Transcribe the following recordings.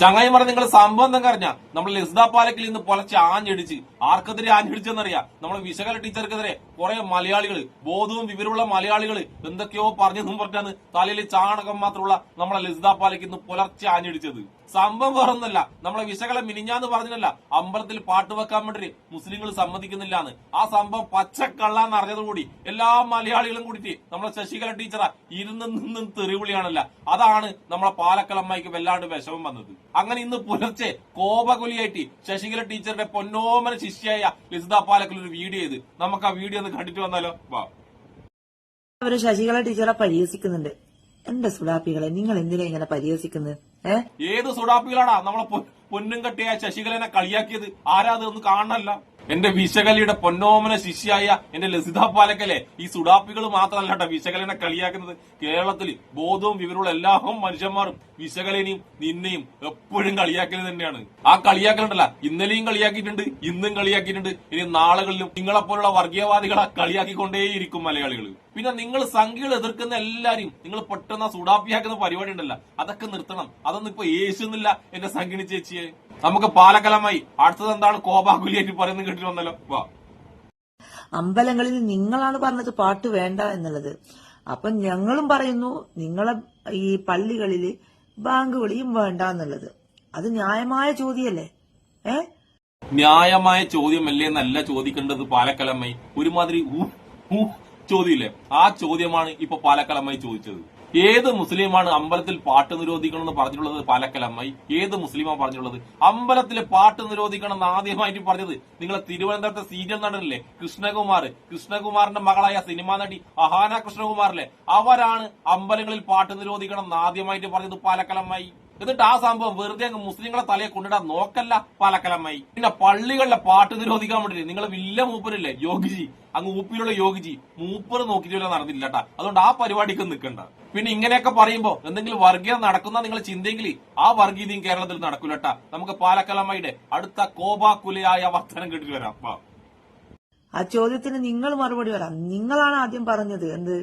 ചങ്ങായിമാരെ നിങ്ങൾ സംഭവം കറിഞ്ഞ നമ്മൾ ലിസ്ദ പാലക്കിൽ ഇന്ന് പൊലച്ച് ആഞ്ഞടിച്ച്. ആർക്കെതിരെ ആഞ്ഞടിച്ചെന്നറിയാം? നമ്മൾ വിശകല ടീച്ചർക്കെതിരെ കുറെ മലയാളികൾ ബോധവും വിവരമുള്ള മലയാളികൾ എന്തൊക്കെയോ പറഞ്ഞെന്നും പറഞ്ഞാണ് തലയിൽ ചാണകം മാത്രമുള്ള നമ്മളെ ലിസ്ദ പാലക്കിൽ ഇന്ന് പുലർച്ചെ ആഞ്ഞടിച്ചത്. സംഭവം വേറൊന്നല്ല. നമ്മളെ വിശകല മിനിഞ്ഞാന്ന് പറഞ്ഞില്ല അമ്പലത്തിൽ പാട്ട് വെക്കാൻ വേണ്ടി മുസ്ലിങ്ങൾ സമ്മതിക്കുന്നില്ല എന്ന് ആ സംഭവം പച്ചക്കള്ളാന്ന് കൂടി എല്ലാ മലയാളികളും കൂടിയിട്ട് നമ്മളെ ശശികല ടീച്ചറ ഇരുന്ന് നിന്നും തെറിവിളിയാണല്ല. അതാണ് നമ്മളെ പാലക്കലമ്മയ്ക്ക് വല്ലാണ്ട് വിഷമം വന്നത്. അങ്ങനെ ഇന്ന് പുലർച്ചെ കോപകുലിയായിട്ട് ശശികല ടീച്ചറുടെ പൊന്നോമന ശിഷ്യായ ലിസിത പാലക്കൽ ഒരു വീഡിയോ ചെയ്ത്. നമുക്ക് ആ വീഡിയോ ഒന്ന് കണ്ടിട്ട് വന്നാലോ? വാ. അവർ ശശികല ടീച്ചറെ പരിഹസിക്കുന്നുണ്ട്. എന്റെ സുഡാപ്പികളെ നിങ്ങൾ എന്തിനാ ഇങ്ങനെ പരിഹസിക്കുന്നത്? ഏ? ഏത് സുഡാപ്പികളാടാ നമ്മളെ പൊന്നും കെട്ടിയ ശശികലനെ കളിയാക്കിയത്? ആരാ അത് ഒന്ന് കാണണല്ല? എന്റെ വിശകലിയുടെ പൊന്നോമന ശിഷ്യായ എന്റെ ലസിത പാലക്കലെ ഈ സുഡാപ്പികൾ മാത്രമല്ല കേട്ടോ വിശകലനെ കളിയാക്കുന്നത് കേരളത്തിൽ ബോധവും വിവരവും എല്ലാ മനുഷ്യന്മാരും വിശകലനെയും നിന്നെയും എപ്പോഴും കളിയാക്കൽ തന്നെയാണ്. ആ കളിയാക്കലുണ്ടല്ല ഇന്നലെയും കളിയാക്കിയിട്ടുണ്ട് ഇന്നും കളിയാക്കിയിട്ടുണ്ട്. ഇനി നാളുകളിലും നിങ്ങളെപ്പോലുള്ള വർഗീയവാദികളെ കളിയാക്കിക്കൊണ്ടേയിരിക്കും മലയാളികൾ പിന്നെ നിങ്ങൾ സംഖ്യകൾ എതിർക്കുന്ന എല്ലാരും നിങ്ങൾ പെട്ടെന്ന് സുഡാപ്പിയാക്കുന്ന പരിപാടി ഉണ്ടല്ല അതൊക്കെ നിർത്തണം. അതൊന്നും ഇപ്പൊ യേശുന്നില്ല എന്റെ സംഗിണി ചേച്ചിയെ. നമുക്ക് പാലക്കലമായി. അടുത്തത് എന്താണ് കോപാകുലിയായിട്ട് പറയുന്നത് കേട്ടിട്ട് വന്നല്ലോ. വാ. അമ്പലങ്ങളിൽ നിങ്ങളാണ് പറഞ്ഞത് പാട്ട് വേണ്ട എന്നുള്ളത്. അപ്പൊ ഞങ്ങളും പറയുന്നു നിങ്ങളെ ഈ പള്ളികളിൽ ബാങ്ക് വിളിയും വേണ്ട എന്നുള്ളത്. അത് ന്യായമായ ചോദ്യമല്ലേ? ഏ? ന്യായമായ ചോദ്യമല്ലേ എന്നല്ല ചോദിക്കേണ്ടത് പാലക്കലമായി ഒരുമാതിരി ചോദ്യമില്ലേ? ആ ചോദ്യമാണ് ഇപ്പൊ പാലക്കലമായി ചോദിച്ചത്. ഏത് മുസ്ലിമാണ് അമ്പലത്തിൽ പാട്ട് നിരോധിക്കണം എന്ന് പറഞ്ഞിട്ടുള്ളത് പാലക്കലമ്മായി ഏത് മുസ്ലിമാണ് പറഞ്ഞിട്ടുള്ളത്? അമ്പലത്തിൽ പാട്ട് നിരോധിക്കണം എന്ന് ആദ്യമായിട്ട് പറഞ്ഞത് നിങ്ങളെ തിരുവനന്തപുരത്തെ സീരിയൽ നടനല്ലേ? കൃഷ്ണകുമാർ. കൃഷ്ണകുമാറിന്റെ മകളായ സിനിമാ നടി അഹാന കൃഷ്ണകുമാറിലെ അവരാണ് അമ്പലങ്ങളിൽ പാട്ട് നിരോധിക്കണം എന്ന് ആദ്യമായിട്ട് പറഞ്ഞത് പാലക്കലമ്മായി എന്നിട്ട് ആ സംഭവം വെറുതെ അങ്ങ് മുസ്ലിങ്ങളെ തലയെ കൊണ്ടിടാൻ നോക്കല്ല പാലക്കലമ്മായി പിന്നെ പള്ളികളിലെ പാട്ട് നിരോധിക്കാൻ വേണ്ടി നിങ്ങൾ വില്ല മൂപ്പരല്ലേ? യോഗിജി. അങ്ങ് ഊപ്പിലുള്ള യോഗിജി മൂപ്പർ നോക്കിയിട്ടില്ല നടന്നില്ല കേട്ടാ അതുകൊണ്ട് ആ പരിപാടിക്ക് നിൽക്കണ്ട പിന്നെ ഇങ്ങനെയൊക്കെ പറയുമ്പോ എന്തെങ്കിലും വർഗീയത നടക്കുന്ന നിങ്ങൾ ചിന്തയെങ്കിൽ ആ വർഗീയതയും കേരളത്തിൽ നടക്കൂലട്ടാ നമുക്ക് പാലക്കലമ്മയുടെ അടുത്ത കോപാക്കുലയായ വർത്തനം കേട്ടിട്ട് വരാം. ആ ചോദ്യത്തിന് നിങ്ങൾ മറുപടി വരാം നിങ്ങളാണ് ആദ്യം പറഞ്ഞത് എന്ത്?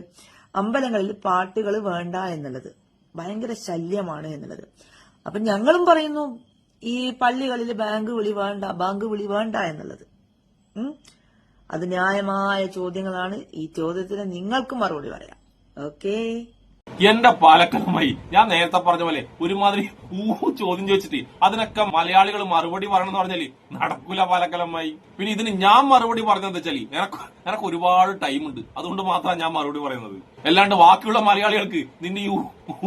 അമ്പലങ്ങളിൽ പാട്ടുകൾ വേണ്ട എന്നുള്ളത്. ഭയങ്കര ശല്യമാണ് എന്നുള്ളത്. അപ്പൊ ഞങ്ങളും പറയുന്നു ഈ പള്ളികളിൽ ബാങ്ക് വിളി വേണ്ട ബാങ്ക് വിളി വേണ്ട എന്നുള്ളത്? അത് ന്യായമായ ചോദ്യങ്ങളാണ്. ഈ ചോദ്യത്തിന് നിങ്ങൾക്ക് മറുപടി പറയാം. ഓക്കേ എന്റെ പാലക്കലമായി ഞാൻ നേരത്തെ പറഞ്ഞ പോലെ ഒരുമാതിരി ഊഹു ചോദ്യം ചോദിച്ചിട്ട് അതിനൊക്കെ മലയാളികൾ മറുപടി പറയണം എന്ന് പറഞ്ഞാൽ നടക്കൂല പാലക്കലമായി പിന്നെ ഇതിന് ഞാൻ മറുപടി പറഞ്ഞത് വെച്ചാൽ എനക്ക് എനക്ക് ഒരുപാട് ടൈം ഉണ്ട്. അതുകൊണ്ട് മാത്രമാണ് ഞാൻ മറുപടി പറയുന്നത്. അല്ലാണ്ട് ബാക്കിയുള്ള മലയാളികൾക്ക് നിന്റെ ഈ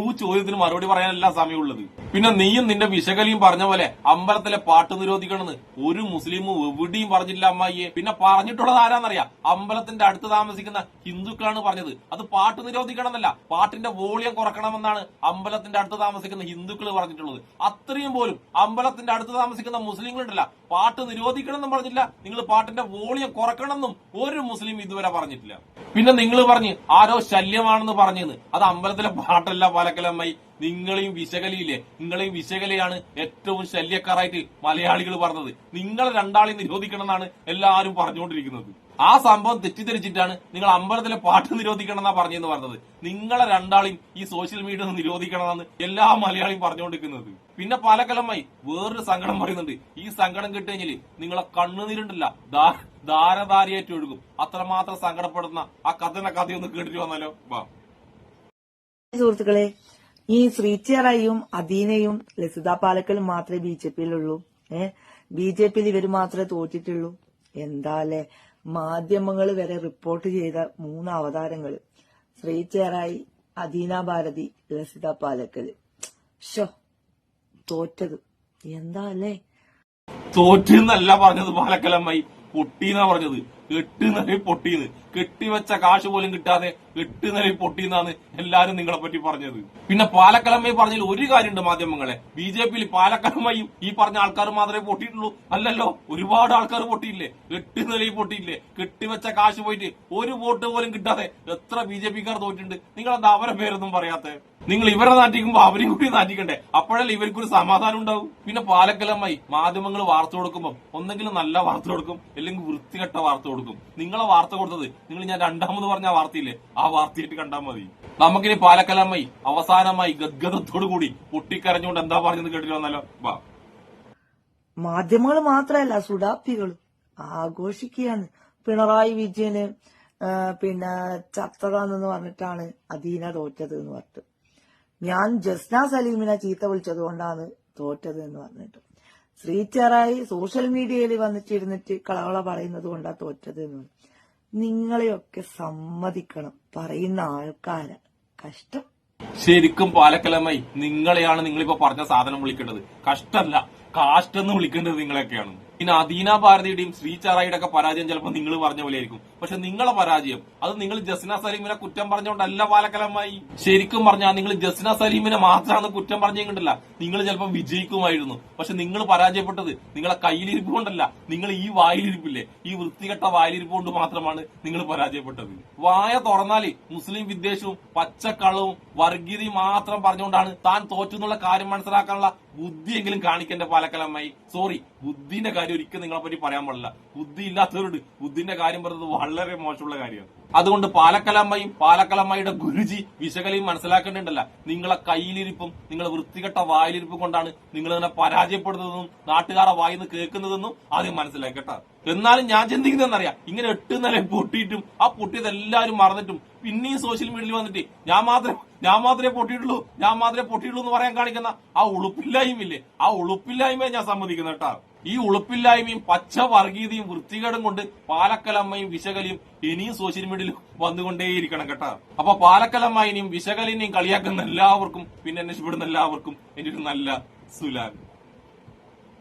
ഊ ചോദ്യത്തിന് മറുപടി പറയാനല്ല സമയമുള്ളത്. പിന്നെ നീയും നിന്റെ വിശകലിയും പറഞ്ഞ പോലെ അമ്പലത്തിലെ പാട്ട് നിരോധിക്കണമെന്ന് ഒരു മുസ്ലിമും എവിടെയും പറഞ്ഞില്ല അമ്മായിയെ. പിന്നെ പറഞ്ഞിട്ടുള്ളത് ആരാന്നറിയാം? അമ്പലത്തിന്റെ അടുത്ത് താമസിക്കുന്ന ഹിന്ദുക്കളാണ് പറഞ്ഞത്. അത് പാട്ട് നിരോധിക്കണമെന്നല്ല. പാട്ടിന്റെ വോളിയം കുറക്കണമെന്നാണ് അമ്പലത്തിന്റെ അടുത്ത് താമസിക്കുന്ന ഹിന്ദുക്കൾ പറഞ്ഞിട്ടുള്ളത്. അത്രയും പോലും അമ്പലത്തിന്റെ അടുത്ത് താമസിക്കുന്ന മുസ്ലിങ്ങളുണ്ടല്ല. പാട്ട് നിരോധിക്കണം എന്നും പറഞ്ഞില്ല. നിങ്ങൾ പാട്ടിന്റെ വോളിയം കുറക്കണം എന്നും ഒരു മുസ്ലിം ഇതുവരെ പറഞ്ഞിട്ടില്ല. പിന്നെ നിങ്ങൾ പറഞ്ഞ് ആരോ ശല്യമാണെന്ന് പറഞ്ഞെന്ന്. അത് അമ്പലത്തിലെ പാട്ടല്ല പാലക്കലമ്മായി നിങ്ങളെയും വിശകലയില്ലേ നിങ്ങളെയും വിശകലയാണ് ഏറ്റവും ശല്യക്കാരായിട്ട് മലയാളികൾ പറഞ്ഞത്. നിങ്ങൾ രണ്ടാളെയും നിരോധിക്കണം എന്നാണ് എല്ലാവരും പറഞ്ഞുകൊണ്ടിരിക്കുന്നത്. ആ സംഭവം തെറ്റിദ്ധരിച്ചിട്ടാണ് നിങ്ങൾ അമ്പലത്തിലെ പാട്ട് നിരോധിക്കണം എന്നാ പറഞ്ഞെന്ന് പറഞ്ഞത്. നിങ്ങളെ രണ്ടാളെയും ഈ സോഷ്യൽ മീഡിയ നിരോധിക്കണം എന്നാണ് എല്ലാ മലയാളിയും പറഞ്ഞുകൊണ്ടിരിക്കുന്നത്. പിന്നെ പാലക്കലമായി വേറൊരു സങ്കടം പറയുന്നുണ്ട്. ഈ സങ്കടം കിട്ടുകഴിഞ്ഞാൽ നിങ്ങളെ കണ്ണുനീരുണ്ടല്ല ധാരധാരയായിട്ട് ഒഴുകും. അത്രമാത്രം സങ്കടപ്പെടുന്ന ആ കഥന കഥയൊന്ന് കേട്ടിട്ട് വന്നാലോ? വാ. സുഹൃത്തുക്കളെ ഈ ശ്രീചേറയും അദീനയും ലസിത പാലക്കലും മാത്രമേ ബി ജെ പിയിലുള്ളൂ. ഏഹ് ബി ജെ പിയിൽ ഇവർ മാത്രമേ തോറ്റിട്ടുള്ളൂ. എന്താല്ലേ മാധ്യമങ്ങൾ വരെ റിപ്പോർട്ട് ചെയ്ത മൂന്ന് അവതാരങ്ങൾ ശ്രീചേറായി അദീന ഭാരതി ലസിത പാലക്കൽ ഷോ തോറ്റത്. എന്താ അല്ലേ തോറ്റെന്നല്ല പറഞ്ഞത് പാലക്കലമ്മായി. പൊട്ടിന്നാ പറഞ്ഞത്. പൊട്ടിന്ന് പൊട്ടീന്ന്. കെട്ടിവെച്ച കാശ് പോലും കിട്ടാതെ എട്ട് നിലയിൽ പൊട്ടീന്നാണ് എല്ലാരും നിങ്ങളെ പറ്റി പറഞ്ഞത്. പിന്നെ പാലക്കലമ്മയെ പറഞ്ഞതിൽ ഒരു കാര്യമുണ്ട് മാധ്യമങ്ങളെ. ബി ജെ പിയിൽ പാലക്കലമ്മയും ഈ പറഞ്ഞ ആൾക്കാർ മാത്രമേ പൊട്ടിയിട്ടുള്ളൂ. അല്ലല്ലോ ഒരുപാട് ആൾക്കാർ പൊട്ടിയില്ലേ? എട്ട് നിലയിൽ പൊട്ടിയില്ലേ? കെട്ടിവെച്ച കാശ് പോയിട്ട് ഒരു വോട്ട് പോലും കിട്ടാതെ എത്ര ബി ജെ പിക്കാർ തോറ്റിട്ടുണ്ട്? നിങ്ങൾ എന്താ അവരെ പേരൊന്നും പറയാത്തെ? നിങ്ങൾ ഇവരെ നാട്ടിക്കുമ്പോ അവരെയും കൂടി നാട്ടിക്കണ്ടേ അപ്പോഴല്ലേ ഇവർക്കൊരു സമാധാനം ഉണ്ടാവും. പിന്നെ പാലക്കലമ്മായി മാധ്യമങ്ങൾ വാർത്ത കൊടുക്കുമ്പോൾ ഒന്നെങ്കിലും നല്ല വാർത്ത കൊടുക്കും അല്ലെങ്കിൽ വൃത്തികെട്ട വാർത്ത കൊടുക്കും. നിങ്ങളെ വാർത്ത കൊടുത്തത് നിങ്ങൾ ഞാൻ രണ്ടാമത് പറഞ്ഞ വാർത്തയില്ലേ? വാർത്തയായിട്ട് കണ്ടാൽ മതി. നമുക്കിനി പാലക്കലമ്മയി അവസാനമായി ഗദ്ഗതത്തോടു കൂടി പൊട്ടിക്കരഞ്ഞുകൊണ്ട് എന്താ പറഞ്ഞത് വന്നാലോ? വാ. മാധ്യമങ്ങൾ മാത്രമല്ല സുഡാപ്പികളും ആഘോഷിക്കുകയാണ്. പിണറായി വിജയന് പിന്നെ ചത്തതാണെന്ന് പറഞ്ഞിട്ടാണ് അദീന തോറ്റത് എന്ന് പറഞ്ഞിട്ട്. ഞാൻ ജസ്ന സലീമിനെ ചീത്ത വിളിച്ചത് കൊണ്ടാണ് തോറ്റത് എന്ന് പറഞ്ഞിട്ട് ശ്രീചെറായി സോഷ്യൽ മീഡിയയിൽ വന്നിട്ടിരുന്നിട്ട് കളകള പറയുന്നത് കൊണ്ടാണ് തോറ്റത് എന്ന് പറഞ്ഞു. നിങ്ങളെയൊക്കെ സമ്മതിക്കണം. പറയുന്ന ആൾക്കാര് കഷ്ടം. ശരിക്കും പാലക്കലമായി നിങ്ങളെയാണ് നിങ്ങളിപ്പോ പറഞ്ഞ സാധനം വിളിക്കേണ്ടത്. കഷ്ടല്ല. കാഷ്ടെന്ന് വിളിക്കേണ്ടത് നിങ്ങളൊക്കെയാണ് പിന്നെ അദീന ഭാരതിയുടെയും ശ്രീ ചാറായിയുടെ ഒക്കെ പരാജയം ചിലപ്പോൾ നിങ്ങൾ പറഞ്ഞ പോലെ ആയിരിക്കും. പക്ഷെ നിങ്ങളെ പരാജയം അത് നിങ്ങൾ ജസ്ന സലീമിനെ കുറ്റം പറഞ്ഞുകൊണ്ടല്ല പാലക്കലമായി ശരിക്കും പറഞ്ഞാൽ നിങ്ങൾ ജസ്ന സലീമിനെ മാത്രമാണ് കുറ്റം പറഞ്ഞുകൊണ്ടല്ല നിങ്ങൾ ചിലപ്പോൾ വിജയിക്കുമായിരുന്നു. പക്ഷെ നിങ്ങൾ പരാജയപ്പെട്ടത് നിങ്ങളെ കയ്യിലിരിപ്പ് കൊണ്ടല്ല. നിങ്ങൾ ഈ വായിലിരിപ്പില്ലേ? ഈ വൃത്തികെട്ട വായിലിരിപ്പ് കൊണ്ട് മാത്രമാണ് നിങ്ങൾ പരാജയപ്പെട്ടത്. വായ തുറന്നാൽ മുസ്ലിം വിദ്വേഷവും പച്ചക്കളവും വർഗീയതയും മാത്രം പറഞ്ഞുകൊണ്ടാണ് താൻ തോറ്റെന്നുള്ള കാര്യം മനസ്സിലാക്കാനുള്ള ബുദ്ധിയെങ്കിലും കാണിക്കേണ്ട പാലക്കലമ്മായി സോറി ബുദ്ധിന്റെ കാര്യം ഒരിക്കലും നിങ്ങളെ പറ്റി പറയാൻ പാടില്ല. ബുദ്ധി ഇല്ലാത്തവരുണ്ട് ബുദ്ധിന്റെ കാര്യം പറഞ്ഞത് വളരെ മോശമുള്ള കാര്യമാണ്. അതുകൊണ്ട് പാലക്കലമ്മയും പാലക്കലമ്മയുടെ ഗുരുജി വിശകലയും മനസ്സിലാക്കേണ്ടതല്ല നിങ്ങളെ കയ്യിലിരിപ്പും നിങ്ങളെ വൃത്തികെട്ട വായിലിരിപ്പും കൊണ്ടാണ് നിങ്ങൾ ഇതിനെ പരാജയപ്പെടുന്നതെന്നും നാട്ടുകാരെ വായിന്ന് കേൾക്കുന്നതെന്നും ആദ്യം മനസ്സിലാക്കട്ടെ. എന്നാലും ഞാൻ ചിന്തിക്കുന്നതെന്നറിയാം ഇങ്ങനെ എട്ട് നില പൊട്ടിയിട്ടും ആ പൊട്ടിയത് എല്ലാവരും മറന്നിട്ടും പിന്നെയും സോഷ്യൽ മീഡിയയിൽ വന്നിട്ട് ഞാൻ മാത്രം ഞാൻ മാത്രമേ പൊട്ടിയിട്ടുള്ളൂ ഞാൻ മാത്രമേ പൊട്ടിയിട്ടുള്ളൂ എന്ന് പറയാൻ കാണിക്കുന്ന ആ ഉളുപ്പില്ലായ്മയില്ലേ? ആ ഉളുപ്പില്ലായ്മയെ ഞാൻ സമ്മതിക്കുന്ന കേട്ടാ. ഈ ഉളുപ്പില്ലായ്മയും പച്ച വർഗീയതയും വൃത്തികേടും കൊണ്ട് പാലക്കലമ്മയും വിശകലിയും ഇനിയും സോഷ്യൽ മീഡിയയിൽ വന്നുകൊണ്ടേയിരിക്കണം കേട്ടോ. അപ്പൊ പാലക്കലമ്മ ഇനിയും വിശകലിനെയും കളിയാക്കുന്ന എല്ലാവർക്കും പിന്നെ അന്വേഷിപ്പെടുന്ന എല്ലാവർക്കും എനിക്ക് നല്ല സുലാൻ.